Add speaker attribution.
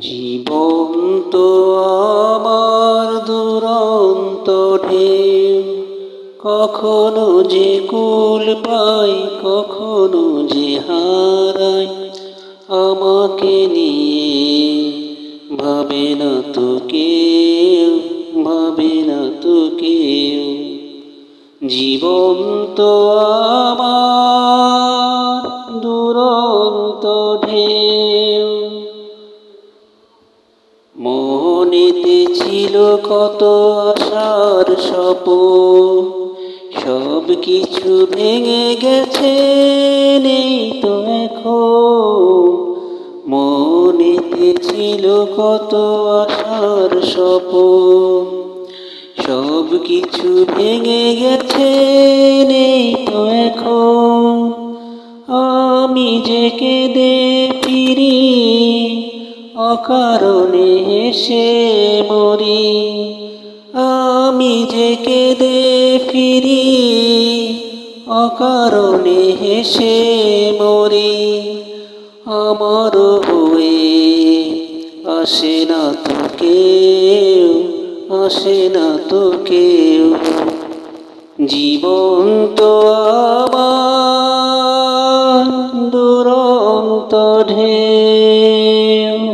Speaker 1: জীবন তো আমার দুরন্ত কখনো যে কুল পাই, কখনো যে হারাই, আমাকে নিয়ে ভাবে না তো কেউ, ভাবে না তো কেউ। জীবন তো আমার দুরন্ত ঢেউ। মনেতে ছিল কত আশার সপ সব কিছু ভেঙে গেছে, নেই তো এখন। মনেতে ছিল কত আশার সপ সব কিছু ভেঙে গেছে, নেই তো এখন। আমি যে কেঁদে ফিরি অকারণে হেসে মরি। আমি যে কেঁদে ফিরি, অকারণে হেসে মরি। আমার হয়ে আসে না তো কেউ, আসে না তো কেউ। জীবন তো আমার, দুরন্ত ঢেউ।